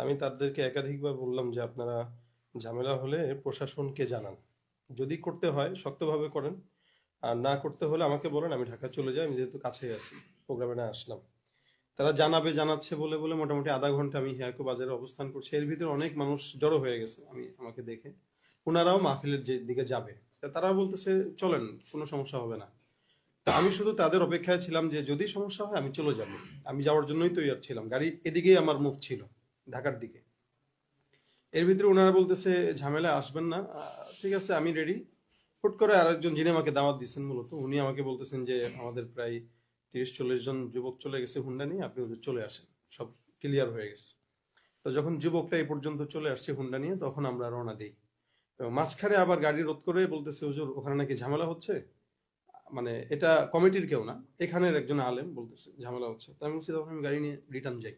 আমি তাদেরকে একাধিকবার বললাম যে আপনারা ঝামেলা হলে প্রশাসনকে জানান। যদি করতে হয়, শক্তভাবে করেন। আর না করতে হলে আমাকে বলেন, আমি ঢাকা চলে যাই, আমি যেহেতু কাছেই আছি, প্রোগ্রামে না আসলাম। তারা জানাবে, জানাচ্ছে বলে বলে মোটামুটি আধা ঘণ্টা আমি হিয়াকো বাজারে অবস্থান করছি। এর ভিতরে অনেক মানুষ জড়ো হয়ে গেছে, আমি, আমাকে দেখে। ওনারাও মাহফিলের যে দিকে যাবে। তারা বলতেছে, চলেন, কোনো সমস্যা হবে না। তা আমি শুধু তাদের অপেক্ষায় ছিলাম যে যদি সমস্যা হয়, আমি চলে যাব। আমি যাওয়ার জন্যই তৈরি ছিলাম। গাড়ি এদিকেই আমার মুভ ছিল। ঢাকার দিকে। এর ভিতরে ওনারা বলতেছে ঝামেলা আসবেন না। ঠিক আছে, আমি রেডি হুট করে আরেকজন যিনি আমাকে দাওয়াত দিচ্ছেন মূলত, উনি আমাকে বলতেছেন যে, আমাদের প্রায় তিরিশ চল্লিশ জন যুবক চলে গেছে হুন্ডা নিয়ে, আপনি ওদের চলে আসেন। সব ক্লিয়ার হয়ে গেছে। তো যখন যুবকটা এই পর্যন্ত চলে আসছে হুন্ডা নিয়ে, তখন আমরা রওনা দিই। মাঝখানে আবার গাড়ি রোধ করে বলতেছে, হুজুর, ওখানে নাকি ঝামেলা হচ্ছে? মানে এটা কমিটির কেউ না, এখানের একজন আলেম বলতেছে, ঝামেলা হচ্ছে। তাই আমি বলছি, তখন আমি গাড়ি নিয়ে রিটার্ন যাই।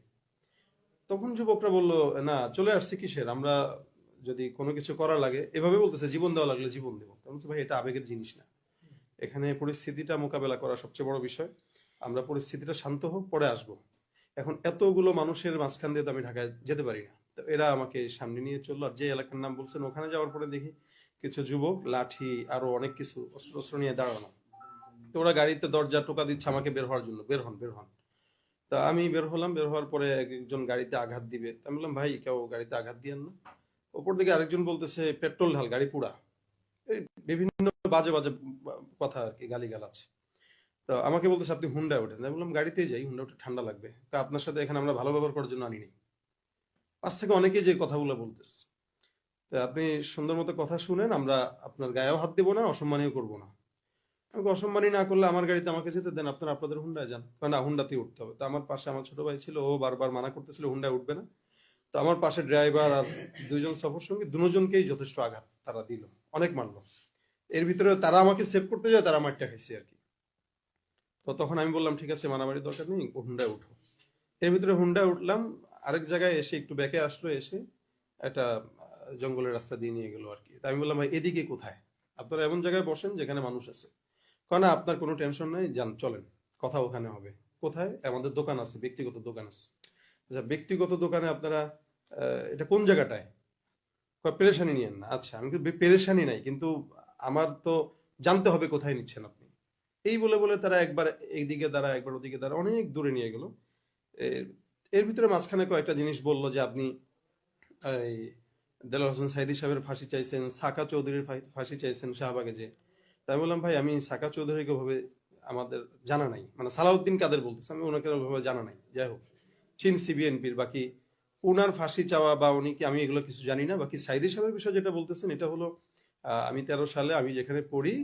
তখন যুবকরা বলল, না, চলে আসছে কিসের? আমরা যদি কোনো কিছু করা লাগে। এভাবে বলতেছে, জীবন দেওয়া লাগলে জীবন দেবো। ভাই, এটা আবেগের জিনিস না। এখানে পরিস্থিতিটা মোকাবেলা করা সবচেয়ে বড় বিষয়। আমরা পরিস্থিতিটা শান্ত হোক, পরে আসব। এখন এতগুলো মানুষের মাঝখান দিয়ে তো আমি ঢাকায় যেতে পারি না। তো এরা আমাকে সামনে নিয়ে চলল। আর যে এলাকার নাম বলছেন, ওখানে যাওয়ার পরে দেখি কিছু যুবক, লাঠি, আরও অনেক কিছু অস্ত্র নিয়ে দাঁড়ানো। তো ওরা গাড়িতে দরজা টোকা দিচ্ছে, আমাকে বের হওয়ার জন্য। বের হন বের হন। তা আমি বের হলাম, বের হওয়ার পরে একজন গাড়িতে আঘাত দিবে। তা আমি বললাম, ভাই, কেউ গাড়িতে আঘাত দিয়েন না। ওপর দিকে আরেকজন বলতেছে, পেট্রোল ঢাল, গাড়ি পুরা এই বিভিন্ন বাজে বাজে কথা আর কি গালি আছে তো আমাকে বলতেছে, আপনি হুন্ডা ওঠেন। আমি বললাম, গাড়িতেই যাই, হুন্ডা উঠে ঠান্ডা লাগবে। আপনার সাথে এখানে আমরা ভালো ব্যবহার করার জন্য আনি নাই পাশ থেকে অনেকেই যে কথাগুলো বলতেছে আপনি সুন্দর মতো কথা শুনেন, আমরা আপনার গায়েও হাত দেবো না, অসম্মানীয় করব না। আমাকে অসম্মানী না করলে আমার গাড়িতে আমাকে যেতে দেন, আপনারা আপনাদের হুন্ডায় যান। না হুন্ডাতেই উঠতে হবে। তো আমার পাশে আমার ছোট ভাই ছিল, ও বারবার মানা করতেছিল হুন্ডায় উঠবে না। তো আমার পাশে ড্রাইভার আর দুজন সফর সঙ্গী, দুজনকেই যথেষ্ট আঘাত তারা দিল, অনেক মানলো এর ভিতরে তারা আমাকে সেভ করতে যায়, তারা আমারটা খাইছে আর কি। তো তখন আমি বললাম, ঠিক আছে, মারামারির দরকার নেই হুন্ডায় উঠো। এর ভিতরে হুন্ডায় উঠলাম, আরেক জায়গায় এসে একটু ব্যাকে আসলো, এসে একটা জঙ্গলের রাস্তা দিয়ে নিয়ে গেলো আর কি। তা আমি বললাম, ভাই, এদিকে কোথায়? আপনারা এমন জায়গায় বসেন যেখানে মানুষ আছে। কারণ আপনার কোনো টেনশন নেই, যান, চলেন। কথা ওখানে হবে। কোথায়? আমাদের দোকান আছে, ব্যক্তিগত দোকান আছে। আচ্ছা ব্যক্তিগত দোকানে আপনারা এটা কোন জায়গাটায়? পেরেশানি নিয়েন না। আচ্ছা আমি পেরেশানি নাই, কিন্তু আমার তো জানতে হবে কোথায় নিচ্ছেন আপনি। এই বলে বলে তারা একবার এইদিকে দ্বারা একবার ওদিকে দ্বারা অনেক দূরে নিয়ে গেল। এর- ভিতরে মাঝখানে কয়েকটা জিনিস বলল যে আপনি দেলার হোসেন সাইদি সাহেবের ফাঁসি চাইছেন, সাকা চৌধুরীর ফাঁসি চাইছেন শাহবাগে যে তাই বললাম, ভাই, আমি সাকা চৌধুরীকে ভাবে আমাদের জানা নাই। মানে সালাউদ্দিন কাদের বলতেছে, আমি ওনাকে ভাবে জানা নাই। যাই হোক চিনসি বিএনপির বাকি উনার ফাঁসি চাওয়া বা উনি কি, আমি এগুলো কিছু জানি না। বাকি সাইদি সাহেবের বিষয় যেটা বলতেছেন, এটা হলো আমি তেরো সালে আমি যেখানে পড়ি,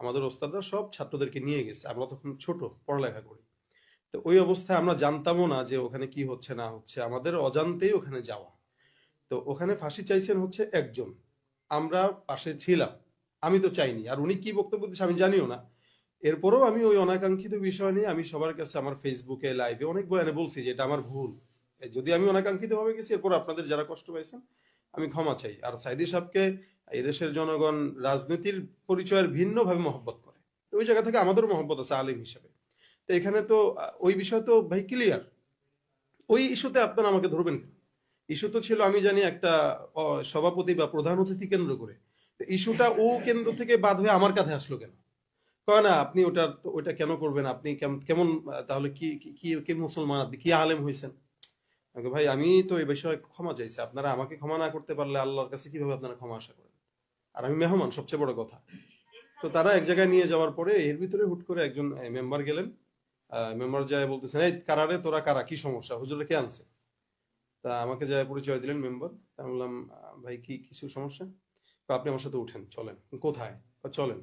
আমাদের ওস্তাদরা সব ছাত্রদেরকে নিয়ে গেছে। আমরা তখন ছোট, পড়ালেখা করি। তো ওই অবস্থায় আমরা জানতামও না যে ওখানে কি হচ্ছে, না হচ্ছে। আমাদের অজান্তেই ওখানে যাওয়া। তো ওখানে ফাঁসি চাইছেন হচ্ছে একজন। আমরা পাশে ছিলাম। আমি তো চাইনি। আর উনি কি বক্তব্য দিচ্ছে আমি জানিও না। এরপরেও আমি ওই অনাকাঙ্ক্ষিত বিষয় নিয়ে আমি সবার কাছে আমার ফেসবুকে, লাইভে অনেক বয়ানে বলছি যে এটা আমার ভুল। যদি আমি অনাকাঙ্ক্ষিত ভাবে গেছি, এরপর আপনাদের যারা কষ্ট পাইছেন, আমি ক্ষমা চাই। আর সাইদি সাহেবকে এদেশের জনগণ রাজনীতির পরিচয়ের ভিন্ন ভাবে মহব্বত করে। তো ওই জায়গা থেকে আমাদেরও মহব্বত আছে আলিম হিসেবে। তো এখানে তো ওই বিষয় তো ভাই ক্লিয়ার ওই ইস্যুতে আপনারা আমাকে ধরবেন ইস্যু তো ছিল, আমি জানি, একটা সভাপতি বা প্রধান অতিথি কেন্দ্র করে। ইস্যুটা ও কেন্দ্র থেকে বাদ হয়ে আমার কাছে আসলো কেন? কয় না, আপনি ওটা ওটা কেন করবেন? আপনি কেমন, তাহলে কি, কি- কি মুসলমান? আপনি কি আলেম হয়েছেন? ভাই, আমি তো এই বিষয়ে ক্ষমা চাইছি। আপনারা আমাকে ক্ষমা না করতে পারলে আল্লাহর কাছে কীভাবে আপনারা ক্ষমা আশা করেন? আর আমি মেহমান, সবচেয়ে বড় কথা। তো তারা এক জায়গায় নিয়ে যাওয়ার পরে এর ভিতরে হুট করে একজন মেম্বার গেলেন। মেম্বার যায় বলতেছেন, এই, কারারে, তোরা কারা? কি সমস্যা? হুজুরে কে আনছে? তা আমাকে যায় পরিচয় দিলেন মেম্বার। আমি বললাম ভাই, কি, কিছু সমস্যা? আপনি আমার সাথে উঠেন চলেন। কোথায়? চলেন।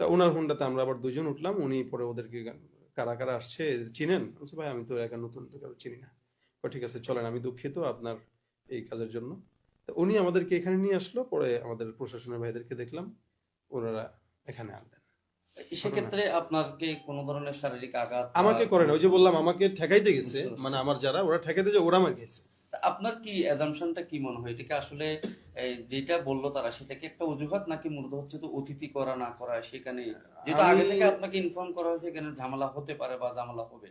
তা ওনার হুন্ডাতে আমরা আবার দুজন উঠলাম উনি পরে ওদেরকে কারা কারা আসছে চিনেন? ভাই আমি তো একা নতুন তো কারও চিনি না। ঠিক আছে চলেন আমি দুঃখিত আপনার এই কাজের জন্য। তা উনি আমাদেরকে এখানে নিয়ে আসলো পরে আমাদের প্রশাসনের ভাইদেরকে দেখলাম ওনারা এখানে আনলেন। সেক্ষেত্রে আপনাকে কোন ধরনের শারীরিক আঘাত আমাকে করেন ওই যে বললাম আমাকে ঠেকাইতে গেছে মানে আমার যারা ওরা ঠেকাইতে যে ওরা আমার গেছে। আপনার কি অ্যাজামশনটা কি মনে হয়? এটাকে আসলে যেটা বলল তারা সেটাকে একটা অজুহাত নাকি মূলত হচ্ছে তো অতিথি করা না করা সেখানে? যেহেতু আগে থেকে আপনাকে ইনফর্ম করা হয়েছে এখানে ঝামেলা হতে পারে বা ঝামেলা হবে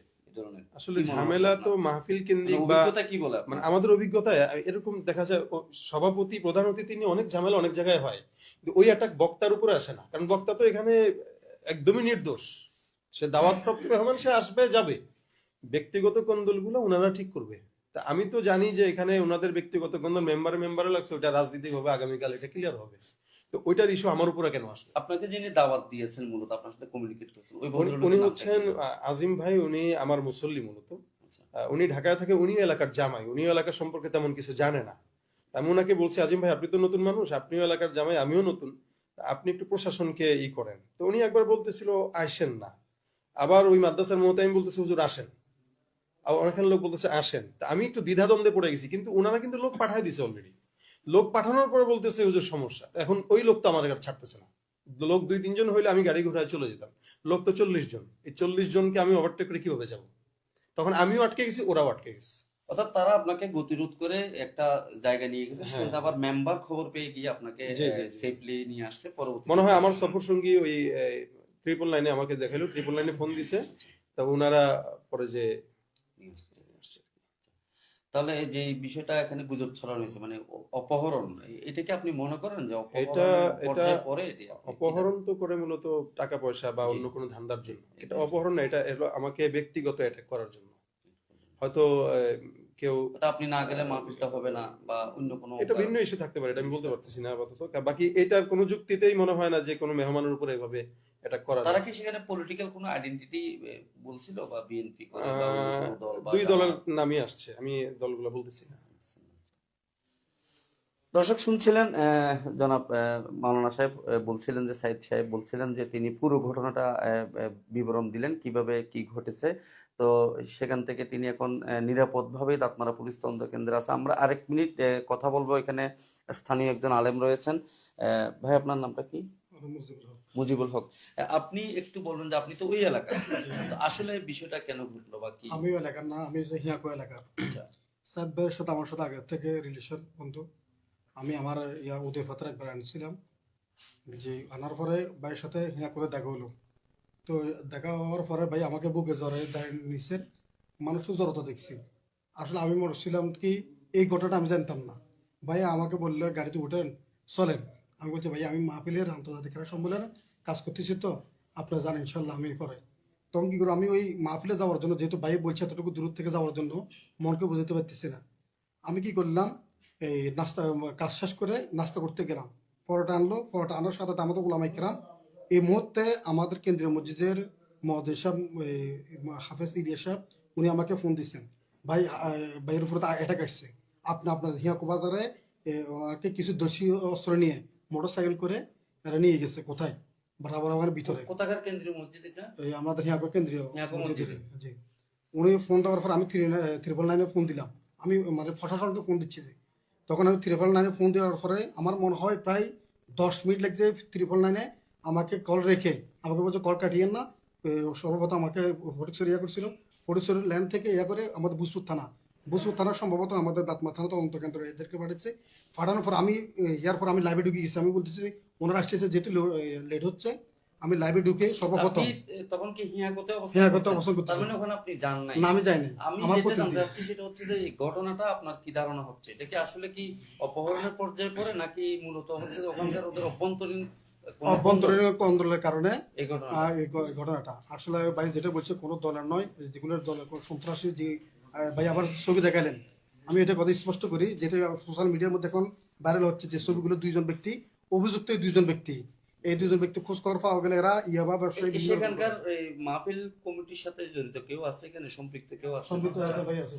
আসলে মনে ঝামেলা তো মাহফিল মানে কেন্দ্রিক বা অভিজ্ঞতা কি বলে মানে আমাদের অভিজ্ঞতায় এরকম দেখা যায় সভাপতি প্রধান অতিথি নিয়ে অনেক ঝামেলা অনেক জায়গায় হয়। কিন্তু ওই অ্যাটাক বক্তার উপরে আসে না। কারণ বক্তা তো এখানে একদমই নির্দোষ। সে দাওয়াতপ্রাপ্ত মেহমান সে আসবে যাবে। ব্যক্তিগত কোন্দলগুলো ওনারা ঠিক করবে। তা আমি তো জানি যে এখানে ওনাদের ব্যক্তিগত কোন্দল মেম্বার মেম্বারে লাগছে ওটা রাজনীতি হবে আগামীকাল এটা ক্লিয়ার হবে। তো ওইটার ইস্যু আমার উপরে কেন আসবে আপনাকে যিনি দাওয়াত দিয়েছেন মূলত আপনার সাথে কমিউনিকেট করছেন ওই উনি- উনি হচ্ছেন আজিম ভাই উনি আমার মুসল্লি মূলত। আচ্ছা। উনি ঢাকায় থাকে উনি এলাকার জামাই উনি এলাকার সম্পর্কে তেমন কিছু জানে না। আমি ওনাকে বলছি আজিম ভাই আপনি তো নতুন মানুষ আপনিও এলাকার জামাই আমিও নতুন। আপনি একটু প্রশাসনকে ই করেন। তো উনি একবার বলতেছিল আসেন না। আবার ওই মাদ্রাসার মতো আমি বলতেছি হুজুর আসেন। আবার অনেকখান লোক বলতেছে আসেন। তা আমি একটু দ্বিধাদ্বন্দ্বে পড়ে গেছি কিন্তু ওনারা কিন্তু লোক পাঠায় দিছে অলরেডি লোক পাঠানোর পরে বলতেছে হুজুর সমস্যা। এখন ওই লোক তো আমাদের আর ছাড়তেছে না। লোক দুই তিনজন হইলে আমি গাড়ি ঘোড়ায় চলে যেতাম। লোক তো চল্লিশ জন। এই চল্লিশ জনকে আমি ওভারটেক করে কীভাবে যাব? তখন আমিও আটকে গেছি ওরাও আটকে গেছে। অর্থাৎ তারা আপনাকে গতিরোধ করে একটা জায়গা নিয়ে গেছে হ্যাঁ। সেখানে আবার মেম্বার খবর পেয়ে গিয়ে আপনাকে। সেফলি নিয়ে আসছে পরবর্তী মনে হয় আমার সফর সঙ্গী ওই ট্রিপল লাইনে আমাকে দেখাইলো ট্রিপল লাইনে ফোন দিছে। তা ওনারা পরে যে তাহলে যে বিষয়টা এখানে গুজব ছড়ানো হয়েছে মানে অপহরণ এটা কি আপনি মনে করেন যে এটা- এটা কি অপহরণ তো করে মূলত টাকা পয়সা বা অন্য কোনো ধান্দার জন্য। এটা অপহরণ না এটা আমাকে ব্যক্তিগত অ্যাটাক করার জন্য। হয়তো কেউ আপনি না গেলে মাহফিলটা হবে না বা অন্য কোনো এটা ভিন্ন ইস্যু থাকতে পারে এটা আমি বলতে পারতেছি না আপাতত। বাকি এটার কোনো যুক্তিতেই মনে হয় না যে কোনো মেহমানের উপরে এভাবে অ্যাটাক করা তারা কি সেখানে পলিটিক্যাল কোনো আইডেন্টিটি বলছিল বা বিএনপি দুই দলের নামই আসছে। আমি দলগুলো বলতেছি না। দর্শক শুনছিলেন জনাব মাওলানা সাহেব বলছিলেন যে সাইদ সাহেব বলছিলেন যে তিনি পুরো ঘটনাটা বিবরণ দিলেন কীভাবে কি ঘটেছে। তো সেখান থেকে তিনি এখন আহ, নিরাপদভাবে দাঁতমারা পুলিশ তদন্ত কেন্দ্রে আছে। আমরা আরেক মিনিট কথা বলব। এখানে স্থানীয় একজন আলেম রয়েছেন। আহ, ভাই আপনার নামটা কি? মুজিবুল হক আপনি একটু বলবেন যে আপনি তো ওই এলাকার। তো আসলে বিষয়টা কেন ঘটলো বা কি? আমিও এলাকার না আমি যে হিয়াকো এলাকার আচ্ছা। ভাইয়ের সাথে আমার সাথে আগের থেকে রিলেশন বন্ধু। আমি আমার ইয়া উদয় পাত্র একবার আনছিলাম যে আনার পরে ভাইয়ের সাথে হিয়াকোতে দেখা হলো। তো দেখা হওয়ার পরে ভাই আমাকে বুকে জ্বরে নিচ্ছে মানুষের জড়তা দেখছি। আসলে আমি মনে ছিলাম কি এই ঘটনাটা আমি জানতাম না। ভাই আমাকে বলল গাড়িতে উঠেন চলেন। আমি বলছি ভাই আমি মাহফিলের আন্তর্জাতিক ক্রীড়া সম্মেলনে কাজ করতেছি তো, আপনারা জানেন ইনশাল্লাহ আমি পরে। তখন কি করে আমি ওই মাহফিলে যাওয়ার জন্য, যেহেতু ভাই বলছে এতটুকু দূর থেকে যাওয়ার জন্য, মনকে বুঝতে পারতেছি না। আমি কি করলাম, এই নাস্তা, কাজ শেষ করে নাস্তা করতে গেলাম। পরোটা আনলো, পরোটা আনার সাথে আমাদের ওলামাই কেরাম, এই মুহূর্তে আমাদের কেন্দ্রীয় মসজিদের মহাদেব সাহেব হাফেজ ইলিয়া সাহেব, উনি আমাকে ফোন দিচ্ছেন ভাই ভাইয়ের উপরে অ্যাটাক আসছে। আপনি, আপনার হিয়াকু বাজারে ওনাকে কিছু দোষী অস্ত্র নিয়ে মোটর সাইকেল করে নিয়ে গেছে, কোথায়? বরাবর ভিতরে। কোথাকার কেন্দ্রীয় মসজিদ এটা? এই আমাদের কেন্দ্রীয় মসজিদে। জি। উনি ফোন দেওয়ার পর আমি ত্রিপল নাইনে ফোন দিলাম। আমি মানে প্রশাসনকে ফোন দিচ্ছি। তখন আমি ত্রিপল নাইনে ফোন দেওয়ার পরে আমার মনে হয় প্রায় দশ মিনিট লাগছে ত্রিপল নাইনে আমাকে কল রেখে। আমাকে বলছে কল কাটিয়েন না। সর্বপ্রথম আমাকে ফটিকসর ইয়া করছিল। ফটিকসর ল্যান্ড থেকে ইয়া করে আমাদের বুসপুর থানা। বুসপুর থানা সম্ভবত আমাদের দাঁতমা থানা তদন্ত কেন্দ্র এদেরকে পাঠিয়েছে পাঠানোর পর আমি ইয়ার পর আমি লাইভে ঢুকে গেছি আমি বলতেছি ওনারা আসতেছে যেহেতু লেট হচ্ছে আমি লাইভে ঢুকে সর্বপ্রথম। তখন কি হিয়াকোতে অবস্থান করছেন? অবস্থান করতেছি। তার মানে ওখানে আপনি যান নাই। না আমি যাইনি। আমি আমার যেটা জানতে চাচ্ছি সেটা হচ্ছে যে ঘটনাটা আপনার কি ধারণা হচ্ছে? এটা কি আসলে কি অপহরণের পর্যায়ে পড়ে নাকি মূলত হচ্ছে ওখানকার ওদের অভ্যন্তরীণ অভ্যন্তরীণ আন্দোলনের কারণে এই ঘটনা এই ঘটনাটা। আসলে ভাই যেটা বলছে কোনো দলের নয় যেগুলো দলের কোনো সন্ত্রাসী যে ভাই আবার ছবি দেখালেন আমি এটা কথা স্পষ্ট করি যেটা সোশ্যাল মিডিয়ার মধ্যে এখন ভাইরাল হচ্ছে যে ছবিগুলো দুইজন ব্যক্তি অভিযুক্ত দুইজন ব্যক্তি। এই দুজন ব্যক্তি খোঁজ খবর পাওয়া গেলে এরা ইয়াবা ব্যবসায়ী সেখানকার এই মাহফিল কমিটির সাথে জড়িত কেউ আছে এখানে? সম্পৃক্ত কেউ আছে? সম্পৃক্ত ভাই আছে।